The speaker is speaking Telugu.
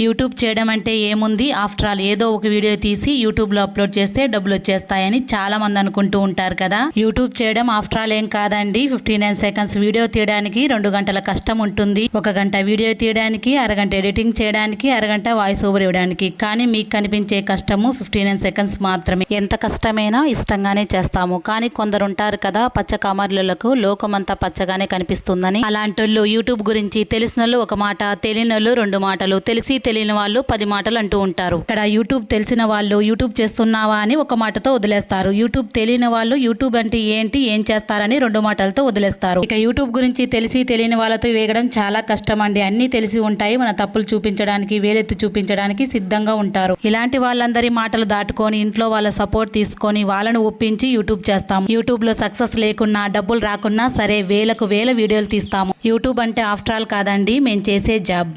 యూట్యూబ్ చేయడం అంటే ఏముంది? ఆఫ్టర్ ఆల్ ఏదో ఒక వీడియో తీసి యూట్యూబ్లో అప్లోడ్ చేస్తే డబ్బులు వచ్చేస్తాయని చాలా మంది అనుకుంటూ ఉంటారు కదా? యూట్యూబ్ చేయడం ఆఫ్టర్ ఆల్ ఏం కాదండి. ఫిఫ్టీ నైన్ సెకండ్స్ వీడియో తీయడానికి రెండు గంటల కష్టం ఉంటుంది. ఒక గంట వీడియో తీయడానికి అరగంట ఎడిటింగ్ చేయడానికి అరగంట వాయిస్ ఓవర్ ఇవ్వడానికి. కానీ మీకు కనిపించే కష్టము ఫిఫ్టీ నైన్ సెకండ్స్ మాత్రమే. ఎంత కష్టమైనా ఇష్టంగానే చేస్తాము. కానీ కొందరు ఉంటారు కదా పచ్చ కామర్లకు లోకమంతా పచ్చగానే కనిపిస్తుందని. వాళ్ళు యూట్యూబ్ గురించి తెలిసిన ఒక మాట తెలియని రెండు మాటలు తెలిసి తెలియని వాళ్ళు పది మాటలు అంటూ ఉంటారు. ఇక్కడ యూట్యూబ్ తెలిసిన వాళ్ళు యూట్యూబ్ చేస్తున్నావా? అని ఒక మాటతో వదిలేస్తారు. యూట్యూబ్ తెలియని వాళ్ళు యూట్యూబ్ అంటే ఏంటి? ఏం చేస్తారని రెండు మాటలతో వదిలేస్తారు. ఇక యూట్యూబ్ గురించి తెలిసి తెలియని వాళ్ళతో వేగడం చాలా కష్టం అండి అన్ని తెలిసి ఉంటాయి. మన తప్పులు చూపించడానికి వేలెత్తి చూపించడానికి సిద్ధంగా ఉంటారు. ఇలాంటి వాళ్ళందరి మాటలు దాటుకొని ఇంట్లో వాళ్ళ సపోర్ట్ తీసుకొని వాళ్ళను ఒప్పించి యూట్యూబ్ చేస్తాం యూట్యూబ్లో సక్సెస్ లేకున్నా డబ్బులు రాకున్నా సరే వేలకు వేల వీడియోలు తీస్తాము. యూట్యూబ్ అంటే ఆఫ్టర్ ఆల్ కాదండి మేము చేసే జాబ్.